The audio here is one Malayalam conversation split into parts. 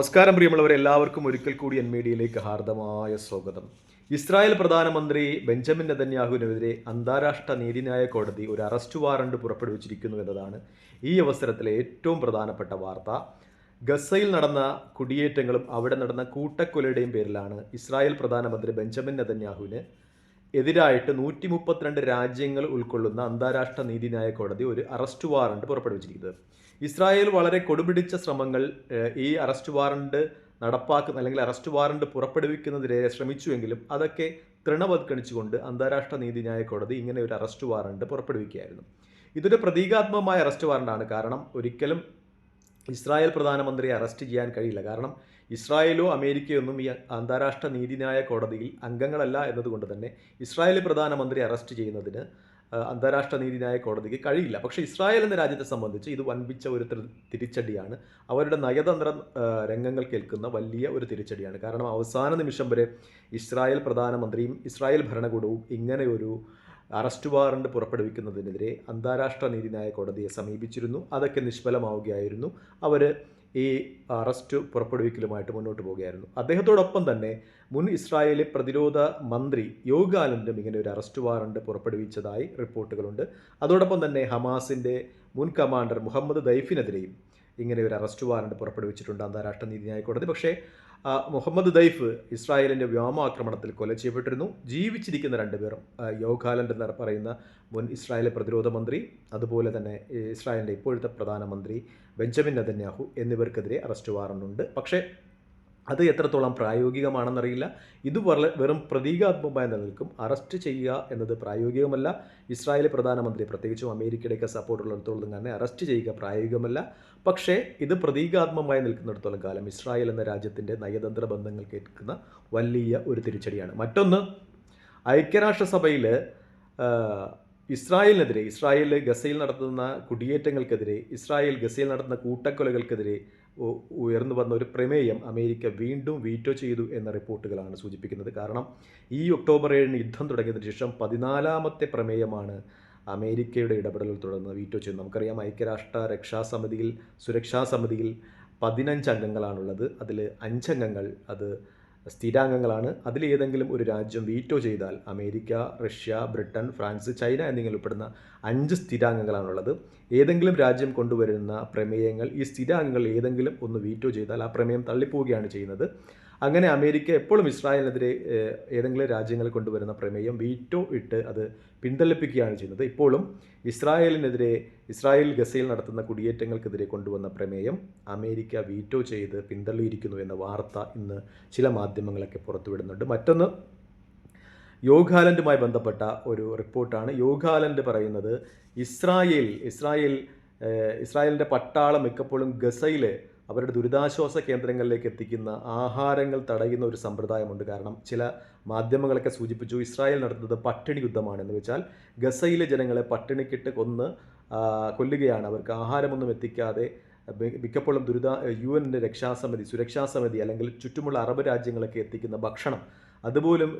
നമസ്കാരം പ്രിയമുള്ളവരെ എല്ലാവർക്കും ഒരിക്കൽ കൂടി എൻ മീഡിയയിലേക്ക് ഹാർദമായ സ്വാഗതം. ഇസ്രായേൽ പ്രധാനമന്ത്രി ബെഞ്ചമിൻ നെതന്യാഹുവിനെതിരെ അന്താരാഷ്ട്ര നീതിന്യായ കോടതി ഒരു അറസ്റ്റ് വാറണ്ട് പുറപ്പെടുവിച്ചിരിക്കുന്നു എന്നതാണ് ഈ അവസരത്തിലെ ഏറ്റവും പ്രധാനപ്പെട്ട വാർത്ത. ഗസയിൽ നടന്ന കുടിയേറ്റങ്ങളും അവിടെ നടന്ന കൂട്ടക്കൊലയുടെയും പേരിലാണ് ഇസ്രായേൽ പ്രധാനമന്ത്രി ബെഞ്ചമിൻ നെതന്യാഹുവിന് എതിരായിട്ട് നൂറ്റി മുപ്പത്തിരണ്ട് രാജ്യങ്ങൾ ഉൾക്കൊള്ളുന്ന അന്താരാഷ്ട്ര നീതിന്യായ കോടതി ഒരു അറസ്റ്റ് വാറണ്ട് പുറപ്പെടുവിച്ചിരിക്കുന്നത്. ഇസ്രായേൽ വളരെ കൊടുപിടിച്ച ശ്രമങ്ങൾ ഈ അറസ്റ്റ് വാറണ്ട് നടപ്പാക്കുന്ന അല്ലെങ്കിൽ അറസ്റ്റ് വാറണ്ട് പുറപ്പെടുവിക്കുന്നതിനെ ശ്രമിച്ചുവെങ്കിലും അതൊക്കെ തൃണവത്കണിച്ചുകൊണ്ട് അന്താരാഷ്ട്ര നീതിന്യായ കോടതി ഇങ്ങനെ ഒരു അറസ്റ്റ് വാറണ്ട് പുറപ്പെടുവിക്കുകയായിരുന്നു. ഇതൊരു പ്രതീകാത്മകമായ അറസ്റ്റ് വാറണ്ടാണ് കാരണം ഒരിക്കലും ഇസ്രായേൽ പ്രധാനമന്ത്രിയെ അറസ്റ്റ് ചെയ്യാൻ കഴിയില്ല. കാരണം ഇസ്രായേലോ അമേരിക്കയോ ഒന്നും ഈ അന്താരാഷ്ട്ര നീതിന്യായ കോടതിയിൽ അംഗങ്ങളല്ല എന്നതുകൊണ്ട് തന്നെ ഇസ്രായേൽ പ്രധാനമന്ത്രി അറസ്റ്റ് ചെയ്യുന്നതിന് അന്താരാഷ്ട്ര നീതിന്യായ കോടതിക്ക് കഴിയില്ല. പക്ഷേ ഇസ്രായേൽ എന്ന രാജ്യത്തെ സംബന്ധിച്ച് ഇത് വൻപിച്ച ഒരു തിരിച്ചടിയാണ്. അവരുടെ നയതന്ത്ര രംഗങ്ങൾ കേൾക്കുന്ന വലിയ ഒരു തിരിച്ചടിയാണ്. കാരണം അവസാന നിമിഷം വരെ ഇസ്രായേൽ പ്രധാനമന്ത്രിയും ഇസ്രായേൽ ഭരണകൂടവും ഇങ്ങനെ ഒരു അറസ്റ്റ് വാറണ്ട് പുറപ്പെടുവിക്കുന്നതിനെതിരെ അന്താരാഷ്ട്ര നീതിന്യായ കോടതിയെ സമീപിച്ചിരുന്നു. അതൊക്കെ നിഷ്ഫലമാവുകയായിരുന്നു. അവർ ഈ അറസ്റ്റ് പുറപ്പെടുവിക്കലുമായിട്ട് മുന്നോട്ട് പോവുകയായിരുന്നു അദ്ദേഹത്തോടൊപ്പം തന്നെ മുൻ ഇസ്രായേലി പ്രതിരോധ മന്ത്രി യോഗാനന്ദും ഇങ്ങനെ ഒരു അറസ്റ്റ് വാറണ്ട് പുറപ്പെടുവിച്ചതായി റിപ്പോർട്ടുകളുണ്ട്. അതോടൊപ്പം തന്നെ ഹമാസിന്റെ മുൻ കമാൻഡർ മുഹമ്മദ് ദൈഫിനെതിരെയും ഇങ്ങനെ ഒരു അറസ്റ്റ് വാറണ്ട് പുറപ്പെടുവിച്ചിട്ടുണ്ട് അന്താരാഷ്ട്ര നീതിന്യായ കോടതി. പക്ഷേ മുഹമ്മദ് ദൈഫ് ഇസ്രായേലിന്റെ വ്യോമാക്രമണത്തിൽ കൊല ചെയ്യപ്പെട്ടിരുന്നു. ജീവിച്ചിരിക്കുന്ന രണ്ടുപേരും യോഗാലൻഡ് എന്ന് പറയുന്ന മുൻ ഇസ്രായേൽ പ്രതിരോധ മന്ത്രി അതുപോലെ തന്നെ ഇസ്രായേലിന്റെ ഇപ്പോഴത്തെ പ്രധാനമന്ത്രി ബെഞ്ചമിൻ നദന്യാഹു എന്നിവർക്കെതിരെ അറസ്റ്റ് വാറണ്ടുണ്ട് പക്ഷേ അത് എത്രത്തോളം പ്രായോഗികമാണെന്നറിയില്ല. ഇത് വെറും പ്രതീകാത്മകമായി നിലനിൽക്കും. അറസ്റ്റ് ചെയ്യുക എന്നത് പ്രായോഗികമല്ല. ഇസ്രായേൽ പ്രധാനമന്ത്രി പ്രത്യേകിച്ചും അമേരിക്കയുടെയൊക്കെ സപ്പോർട്ട് ഉള്ളിടത്തോളം തന്നെ അറസ്റ്റ് ചെയ്യുക പ്രായോഗികമല്ല. പക്ഷേ ഇത് പ്രതീകാത്മകമായി നിൽക്കുന്നിടത്തോളം കാലം ഇസ്രായേൽ എന്ന രാജ്യത്തിന്റെ നയതന്ത്ര ബന്ധങ്ങൾ കേൾക്കുന്ന വലിയ ഒരു തിരിച്ചടിയാണ്. മറ്റൊന്ന് ഐക്യരാഷ്ട്രസഭയിൽ ഇസ്രായേലിനെതിരെ ഇസ്രായേൽ ഗസയിൽ നടത്തുന്ന കുടിയേറ്റങ്ങൾക്കെതിരെ ഇസ്രായേൽ ഗസയിൽ നടത്തുന്ന കൂട്ടക്കൊലകൾക്കെതിരെ ഉയർന്നു വന്ന ഒരു പ്രമേയം അമേരിക്ക വീണ്ടും വീറ്റോ ചെയ്തു എന്ന റിപ്പോർട്ടുകളാണ് സൂചിപ്പിക്കുന്നത്. കാരണം ഈ ഒക്ടോബർ ഏഴിന് യുദ്ധം തുടങ്ങിയതിനു ശേഷം പതിനാലാമത്തെ പ്രമേയമാണ് അമേരിക്കയുടെ ഇടപെടൽ തുടർന്ന് വീറ്റോ ചെയ്യുന്നത് നമുക്കറിയാം ഐക്യരാഷ്ട്ര രക്ഷാസമിതിയിൽ സുരക്ഷാ സമിതിയിൽ പതിനഞ്ച് അംഗങ്ങളാണുള്ളത്. അതിൽ അഞ്ചംഗങ്ങൾ അത് സ്ഥിരാംഗങ്ങളാണ്. അതിലേതെങ്കിലും ഒരു രാജ്യം വീറ്റോ ചെയ്താൽ America Russia Britain France China എന്നിങ്ങനെ ഉൾപ്പെടുന്ന അഞ്ച് സ്ഥിരാംഗങ്ങളാണുള്ളത്. ഏതെങ്കിലും രാജ്യം കൊണ്ടുവരുന്ന പ്രമേയങ്ങൾ ഈ സ്ഥിരാംഗങ്ങൾ ഏതെങ്കിലും ഒന്ന് വീറ്റോ ചെയ്താൽ ആ പ്രമേയം തള്ളിപ്പോവുകയാണ് ചെയ്യുന്നത്. അങ്ങനെ അമേരിക്ക എപ്പോഴും ഇസ്രായേലിനെതിരെ ഏതെങ്കിലും രാജ്യങ്ങൾ കൊണ്ടുവരുന്ന പ്രമേയം വീറ്റോ ഇട്ട് അത് പിന്തള്ളിപ്പിക്കുകയാണ് ചെയ്യുന്നത്. ഇപ്പോഴും ഇസ്രായേലിനെതിരെ ഇസ്രായേൽ ഗസയിൽ നടത്തുന്ന കുടിയേറ്റങ്ങൾക്കെതിരെ കൊണ്ടുവന്ന പ്രമേയം അമേരിക്ക വീറ്റോ ചെയ്ത് പിന്തള്ളിയിരിക്കുന്നു എന്ന വാർത്ത ഇന്ന് ചില മാധ്യമങ്ങളൊക്കെ പുറത്തുവിടുന്നുണ്ട്. മറ്റൊന്ന് യോഗാലൻഡുമായി ബന്ധപ്പെട്ട ഒരു റിപ്പോർട്ടാണ്. യോഗാലൻഡ് പറയുന്നത് ഇസ്രായേൽ ഇസ്രായേൽ ഇസ്രായേലിന്റെ പട്ടാളം മിക്കപ്പോഴും ഗസയിൽ അവരുടെ ദുരിതാശ്വാസ കേന്ദ്രങ്ങളിലേക്ക് എത്തിക്കുന്ന ആഹാരങ്ങൾ തടയുന്ന ഒരു സമ്പ്രദായമുണ്ട്. കാരണം ചില മാധ്യമങ്ങളൊക്കെ സൂചിപ്പിച്ചു ഇസ്രായേൽ നടത്തുന്നത് പട്ടിണി യുദ്ധമാണ് എന്ന് വെച്ചാൽ ഗസയിലെ ജനങ്ങളെ പട്ടിണിക്കിട്ട് കൊന്ന് കൊല്ലുകയാണ്. അവർക്ക് ആഹാരമൊന്നും എത്തിക്കാതെ മിക്കപ്പോഴും ദുരിത യു എന്റെ രക്ഷാസമിതി സുരക്ഷാ സമിതി അല്ലെങ്കിൽ ചുറ്റുമുള്ള അറബ് രാജ്യങ്ങളൊക്കെ എത്തിക്കുന്ന ഭക്ഷണം. അതുപോലും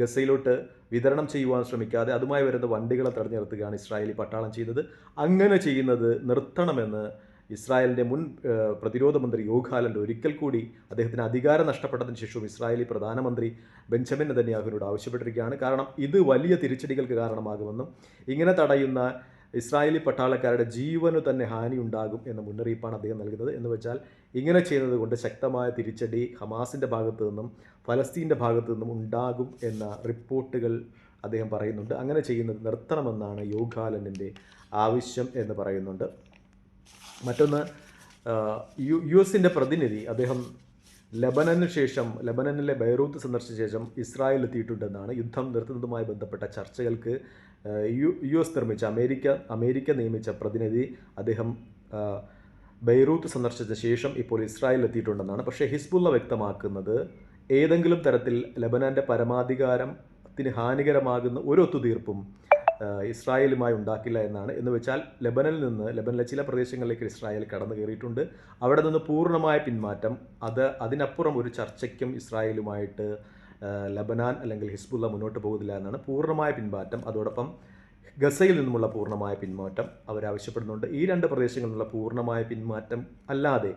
ഗസയിലോട്ട് വിതരണം ചെയ്യുവാൻ ശ്രമിക്കാതെ അതുമായി വരുന്ന വണ്ടികളെ തടഞ്ഞു നിർത്തുകയാണ് ഇസ്രായേലി പട്ടാളം ചെയ്തത്. അങ്ങനെ ചെയ്യുന്നത് നിർത്തണമെന്ന് ഇസ്രായേലിന്റെ മുൻ പ്രതിരോധ മന്ത്രി യോഗാലൻഡ് ഒരിക്കൽ കൂടി അദ്ദേഹത്തിന് അധികാരം നഷ്ടപ്പെട്ടതിന് ശേഷവും ഇസ്രായേലി പ്രധാനമന്ത്രി ബെഞ്ചമിൻ നെതന്യാഹുവിനോട് ആവശ്യപ്പെട്ടിരിക്കുകയാണ്. കാരണം ഇത് വലിയ തിരിച്ചടികൾക്ക് കാരണമാകുമെന്നും ഇങ്ങനെ തടയുന്ന ഇസ്രായേലി പട്ടാളക്കാരുടെ ജീവന് തന്നെ ഹാനി ഉണ്ടാകും എന്ന മുന്നറിയിപ്പാണ് അദ്ദേഹം നൽകുന്നത്. എന്ന് വെച്ചാൽ ഇങ്ങനെ ചെയ്യുന്നത് കൊണ്ട് ശക്തമായ തിരിച്ചടി ഹമാസിന്റെ ഭാഗത്തു നിന്നും ഫലസ്തീന്റെ ഭാഗത്തു നിന്നും ഉണ്ടാകും എന്ന റിപ്പോർട്ടുകൾ അദ്ദേഹം പറയുന്നുണ്ട്. അങ്ങനെ ചെയ്യുന്നത് നിർത്തണമെന്നാണ് യോഗാലനിന്റെ ആവശ്യം എന്ന് പറയുന്നുണ്ട്. മറ്റൊന്ന് യു യു എസിന്റെ പ്രതിനിധി അദ്ദേഹം ലബനന് ശേഷം ലബനനിലെ ബൈറൂത്ത് സന്ദർശിച്ച ശേഷം ഇസ്രായേൽ എത്തിയിട്ടുണ്ടെന്നാണ് യുദ്ധം നിർത്തുന്നതുമായി ബന്ധപ്പെട്ട ചർച്ചകൾക്ക് യു യു എസ് നിർമ്മിച്ച അമേരിക്ക അമേരിക്ക നിയമിച്ച പ്രതിനിധി അദ്ദേഹം ബൈറൂത്ത് സന്ദർശിച്ച ശേഷം ഇപ്പോൾ ഇസ്രായേൽ എത്തിയിട്ടുണ്ടെന്നാണ്. പക്ഷേ ഹിസ്ബുള്ള വ്യക്തമാക്കുന്നത് ഏതെങ്കിലും തരത്തിൽ ലബനാന്റെ പരമാധികാരത്തിന് ഹാനികരമാകുന്ന ഒരു ഒത്തുതീർപ്പും ഇസ്രായേലുമായി ഉണ്ടാക്കില്ല എന്നാണ്. എന്ന് വെച്ചാൽ ലെബനിൽ നിന്ന് ലെബനിലെ ചില പ്രദേശങ്ങളിലേക്ക് ഇസ്രായേൽ കടന്നു കയറിയിട്ടുണ്ട്. അവിടെ നിന്ന് പൂർണമായ പിന്മാറ്റം. അത് അതിനപ്പുറം ഒരു ചർച്ചയ്ക്കും ഇസ്രായേലുമായിട്ട് ലബനാൻ അല്ലെങ്കിൽ ഹിസ്ബുള്ള മുന്നോട്ട് പോകുന്നില്ല എന്നാണ്. പൂർണമായ പിന്മാറ്റം. അതോടൊപ്പം ഗസയിൽ നിന്നുമുള്ള പൂർണമായ പിന്മാറ്റം അവരാവശ്യപ്പെടുന്നുണ്ട്. ഈ രണ്ട് പ്രദേശങ്ങളിലുള്ള പൂർണമായ പിന്മാറ്റം അല്ലാതെ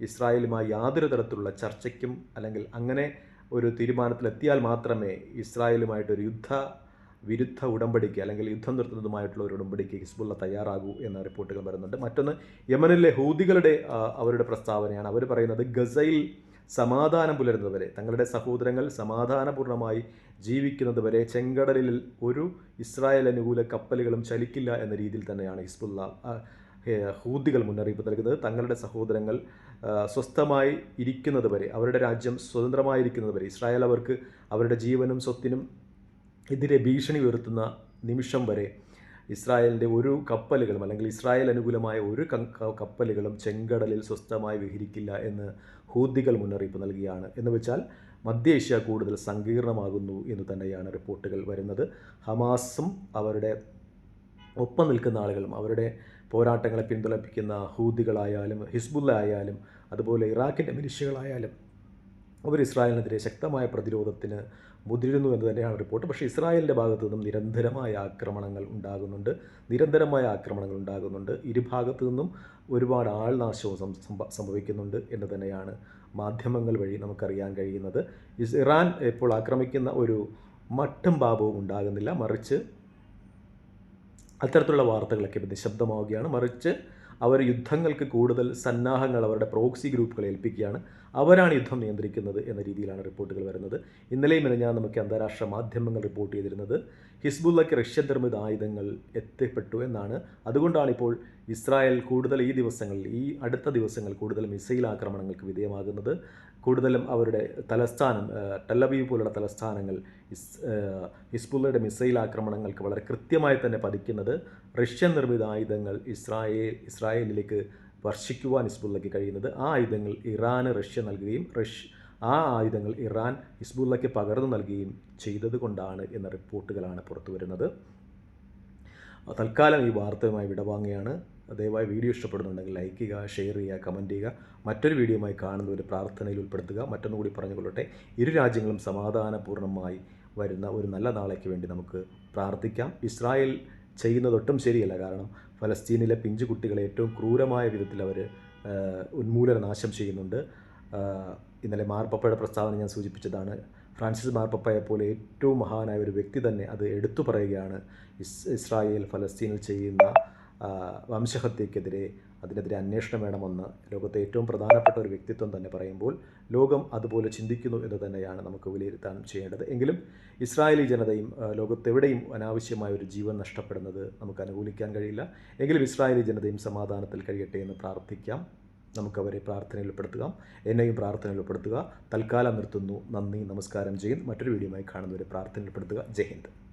ഇസ്രായേലുമായി യാതൊരു തരത്തിലുള്ള ചർച്ചയ്ക്കും അല്ലെങ്കിൽ അങ്ങനെ ഒരു തീരുമാനത്തിലെത്തിയാൽ മാത്രമേ ഇസ്രായേലുമായിട്ടൊരു യുദ്ധ വിരുദ്ധ ഉടമ്പടിക്ക് അല്ലെങ്കിൽ യുദ്ധം നിർത്തുന്നതുമായിട്ടുള്ള ഒരു ഉടമ്പടിക്ക് ഹിസ്ബുള്ള തയ്യാറാകൂ എന്ന റിപ്പോർട്ടുകൾ വരുന്നുണ്ട്. മറ്റൊന്ന് യമനിലെ ഹൂദികളുടെ അവരുടെ പ്രസ്താവനയാണ്. അവർ പറയുന്നത് ഗസയിൽ സമാധാനം പുലരുന്നതുവരെ തങ്ങളുടെ സഹോദരങ്ങൾ സമാധാനപൂർണമായി ജീവിക്കുന്നത് വരെ ചെങ്കടലിൽ ഒരു ഇസ്രായേൽ അനുകൂല കപ്പലുകളും ചലിക്കില്ല എന്ന രീതിയിൽ തന്നെയാണ് ഹിസ്ബുള്ള ഹൂദികൾ മുന്നറിയിപ്പ് നൽകുന്നത്. തങ്ങളുടെ സഹോദരങ്ങൾ സ്വസ്ഥമായി ഇരിക്കുന്നത് വരെ അവരുടെ രാജ്യം സ്വതന്ത്രമായിരിക്കുന്നത് വരെ ഇസ്രായേൽ അവർക്ക് അവരുടെ ജീവനും സ്വത്തിനും എതിരെ ഭീഷണി ഉയർത്തുന്ന നിമിഷം വരെ ഇസ്രായേലിന്റെ ഒരു കപ്പലുകളും അല്ലെങ്കിൽ ഇസ്രായേൽ അനുകൂലമായ ഒരു കപ്പലുകളും ചെങ്കടലിൽ സ്വസ്ഥമായി വിഹരിക്കില്ല എന്ന് ഹൂദികൾ മുന്നറിയിപ്പ് നൽകിയാണ്. എന്ന് വെച്ചാൽ മധ്യ ഏഷ്യ കൂടുതൽ സങ്കീർണമാകുന്നു എന്ന് തന്നെയാണ് റിപ്പോർട്ടുകൾ വരുന്നത്. ഹമാസും അവരുടെ ഒപ്പം നിൽക്കുന്ന ആളുകളും അവരുടെ പോരാട്ടങ്ങളെ പിന്തുണപ്പിക്കുന്ന ഹൂദികളായാലും ഹിസ്ബുല്ല ആയാലും അതുപോലെ ഇറാഖിന്റെ മിനിഷ്യകളായാലും അവർ ഇസ്രായേലിനെതിരെ ശക്തമായ പ്രതിരോധത്തിന് മുതിരുന്നു എന്ന് തന്നെയാണ് റിപ്പോർട്ട്. പക്ഷേ ഇസ്രായേലിന്റെ ഭാഗത്തു നിന്നും നിരന്തരമായ ആക്രമണങ്ങൾ ഉണ്ടാകുന്നുണ്ട്. നിരന്തരമായ ആക്രമണങ്ങൾ ഉണ്ടാകുന്നുണ്ട്. ഇരുഭാഗത്തു നിന്നും ഒരുപാട് ആൾനാശവും സംഭവിക്കുന്നുണ്ട് എന്ന് തന്നെയാണ് മാധ്യമങ്ങൾ വഴി നമുക്കറിയാൻ കഴിയുന്നത്. ഇറാൻ ഇപ്പോൾ ആക്രമിക്കുന്ന ഒരു മട്ടും പാപവും ഉണ്ടാകുന്നില്ല. മറിച്ച് അത്തരത്തിലുള്ള വാർത്തകളൊക്കെ നിശബ്ദമാവുകയാണ്. മറിച്ച് അവർ യുദ്ധങ്ങൾക്ക് കൂടുതൽ സന്നാഹങ്ങൾ അവരുടെ പ്രോക്സി ഗ്രൂപ്പുകളെ ഏൽപ്പിക്കുകയാണ്. അവരാണ് യുദ്ധം നിയന്ത്രിക്കുന്നത് എന്ന രീതിയിലാണ് റിപ്പോർട്ടുകൾ വരുന്നത്. ഇന്നലെയും ഞാൻ നമുക്ക് അന്താരാഷ്ട്ര മാധ്യമങ്ങൾ റിപ്പോർട്ട് ചെയ്തിരുന്നത് ഹിസ്ബുള്ളക്ക് റഷ്യൻ നിർമ്മിത ആയുധങ്ങൾ എത്തിപ്പെട്ടു എന്നാണ്. അതുകൊണ്ടാണ് ഇപ്പോൾ ഇസ്രായേൽ കൂടുതൽ ഈ ദിവസങ്ങളിൽ ഈ അടുത്ത ദിവസങ്ങൾ കൂടുതൽ മിസൈൽ ആക്രമണങ്ങൾക്ക് വിധേയമാകുന്നത്. കൂടുതലും അവരുടെ തലസ്ഥാനം ടെല്ലബീവ് പോലുള്ള തലസ്ഥാനങ്ങൾ ഇസ് ഇസ്ബുള്ളയുടെ മിസൈൽ ആക്രമണങ്ങൾക്ക് വളരെ കൃത്യമായി തന്നെ പതിക്കുന്നത് റഷ്യൻ നിർമ്മിത ആയുധങ്ങൾ ഇസ്രായേൽ ഇസ്രായേലിലേക്ക് വർഷിക്കുവാൻ ഹിസ്ബുള്ളയ്ക്ക് കഴിയുന്നത്. ആ ആയുധങ്ങൾ ഇറാന് റഷ്യ നൽകുകയും റഷ്യ ആ ആയുധങ്ങൾ ഇറാൻ ഹിസ്ബുള്ളയ്ക്ക് പകർന്നു നൽകുകയും ചെയ്തതുകൊണ്ടാണ് എന്ന റിപ്പോർട്ടുകളാണ് പുറത്തു വരുന്നത് തൽക്കാലം ഈ വാർത്തയുമായി വിടവാങ്ങുകയാണ്. ദയവായി വീഡിയോ ഇഷ്ടപ്പെടുന്നുണ്ടെങ്കിൽ ലൈക്ക് ചെയ്യുക ഷെയർ ചെയ്യുക കമന്റ് ചെയ്യുക. മറ്റൊരു വീഡിയോയുമായി ഒരു പ്രാർത്ഥനയിൽ ഉൾപ്പെടുത്തുക. മറ്റൊന്നുകൂടി പറഞ്ഞുകൊള്ളട്ടെ ഇരു രാജ്യങ്ങളും സമാധാനപൂർണമായി വരുന്ന ഒരു നല്ല നാളേക്ക് വേണ്ടി നമുക്ക് പ്രാർത്ഥിക്കാം. ഇസ്രായേൽ ചെയ്യുന്നതൊട്ടും ശരിയല്ല. കാരണം ഫലസ്തീനിലെ പിഞ്ചു കുട്ടികളെ ഏറ്റവും ക്രൂരമായ വിധത്തിൽ അവർ ഉന്മൂലന നാശം ചെയ്യുന്നുണ്ട്. ഇന്നലെ മാർപ്പപ്പയുടെ പ്രസ്താവന ഞാൻ സൂചിപ്പിച്ചതാണ്. ഫ്രാൻസിസ് മാർപ്പപ്പയെ പോലെ ഏറ്റവും മഹാനായ ഒരു വ്യക്തി തന്നെ അത് എടുത്തു പറയുകയാണ്. ഇസ് ഇസ്രായേൽ ഫലസ്തീനിൽ ചെയ്യുന്ന വംശഹത്യക്കെതിരെ അതിനെതിരെ അന്വേഷണം വേണമെന്ന് ലോകത്തെ ഏറ്റവും പ്രധാനപ്പെട്ട ഒരു വ്യക്തിത്വം തന്നെ പറയുമ്പോൾ ലോകം അതുപോലെ ചിന്തിക്കുന്നു എന്ന് തന്നെയാണ് നമുക്ക് വിലയിരുത്താൻ ചെയ്യേണ്ടത്. എങ്കിലും ഇസ്രായേലി ജനതയും ലോകത്തെവിടെയും അനാവശ്യമായ ഒരു ജീവൻ നഷ്ടപ്പെടുന്നത് നമുക്ക് അനുകൂലിക്കാൻ കഴിയില്ല. എങ്കിലും ഇസ്രായേലി ജനതയും സമാധാനത്തിൽ കഴിയട്ടെ എന്ന് പ്രാർത്ഥിക്കാം. നമുക്കവരെ പ്രാർത്ഥനയിൽ ഉൾപ്പെടുത്തുക എന്നെയും പ്രാർത്ഥനയിൽ ഉൾപ്പെടുത്തുക തൽക്കാലം നിർത്തുന്നു. നന്ദി. നമസ്കാരം. ജയ് മറ്റൊരു വീഡിയോയുമായി കാണുന്നവരെ പ്രാർത്ഥനയിൽ ഉൾപ്പെടുത്തുക ജയ് ഹിന്ദ്.